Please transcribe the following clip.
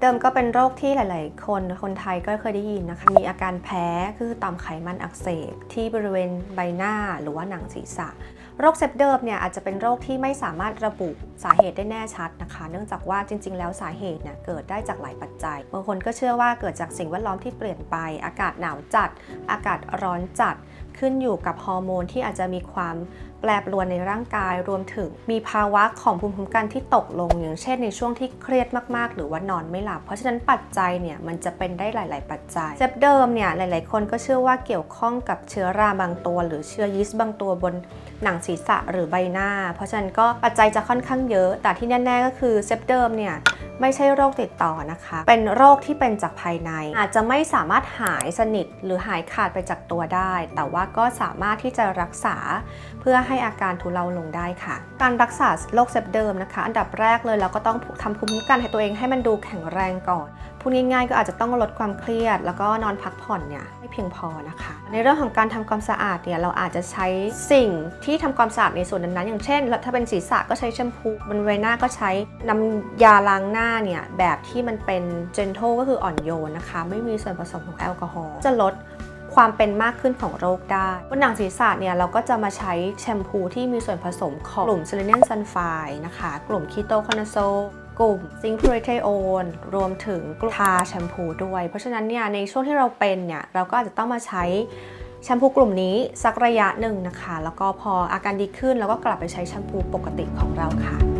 เดิมก็เป็นโรคที่หลาย ๆ คนคนไทยก็เคยได้ยินนะคะ มีอาการแพ้คือต่อมไขมันอักเสบ ที่บริเวณใบหน้าหรือว่าหนังศีรษะ โรคเซปเดิมเนี่ยอาจจะเป็นโรคที่ไม่สามารถระบุสาเหตุได้แน่ชัดนะคะ เนื่องจากว่าจริง ๆ แล้วสาเหตุเนี่ยเกิดได้จากหลายปัจจัย บางคนก็เชื่อว่าเกิดจากสิ่งแวดล้อมที่เปลี่ยนไป อากาศหนาวจัด อากาศร้อนจัด ขึ้นอยู่กับฮอร์โมนที่อาจจะมีความแปรปรวนในร่างกายรวมถึงมีภาวะของภูมิคุ้มกันที่ตกลงอย่างเช่นในช่วงที่เครียดมากๆ หรือว่านอนไม่หลับ เพราะฉะนั้นปัจจัยเนี่ยมันจะเป็นได้หลาย ๆ ปัจจัยเซปเดิมเนี่ยหลาย ๆ คนก็เชื่อว่าเกี่ยวข้องกับเชื้อราบางตัว หรือเชื้อยีสต์บางตัวบนหนังศีรษะหรือใบหน้า เพราะฉะนั้นก็ปัจจัยจะค่อนข้างเยอะ แต่ที่แน่ ๆ ก็คือเซปเดิมเนี่ย ไม่ใช่โรคติดต่อนะคะ เป็นโรคที่เป็นจากภายใน อาจจะไม่สามารถหายสนิทหรือหายขาดไปจากตัวได้ แต่ว่าก็สามารถที่จะรักษา เพื่อให้อาการทุเลาลงได้ค่ะ การรักษาโรคเซปเดิมนะคะ อันดับแรกเลยเราก็ต้องทำภูมิคุ้มกันให้ตัวเองให้มันดูแข็งแรงก่อน พูดง่ายๆ ก็อาจจะต้องลดความเครียด แล้วก็นอนพักผ่อนเนี่ยให้เพียงพอนะคะ ในเรื่องของการทำความสะอาดเนี่ยเราอาจจะใช้สิ่งที่ทำความสะอาดในส่วนนั้นๆ อย่างเช่น ถ้าเป็นศีรษะก็ใช้แชมพูบนใบหน้าก็ใช้น้ำยาล้างหน้าเนี่ยแบบที่มันเป็น gentle ก็คืออ่อนโยนนะคะ ไม่มีส่วนผสมของแอลกอฮอล์จะลดความเป็นมากขึ้นของโรคได้บนหนังศีรษะเนี่ยเราก็จะมาใช้แชมพูที่มีส่วนผสมของกลุ่ม selenium sulfide นะคะ กลุ่ม ketoconazole กลุ่มซิงค์พลูเรเทโอนรวมถึงกลุ่มทาแชมพูด้วย เพราะฉะนั้นเนี่ยในช่วงที่เราเป็นเนี่ยเราก็อาจจะต้องมาใช้แชมพูกลุ่มนี้สักระยะหนึ่งนะคะ แล้วก็พออาการดีขึ้นเราก็กลับไปใช้แชมพูปกติของเราค่ะ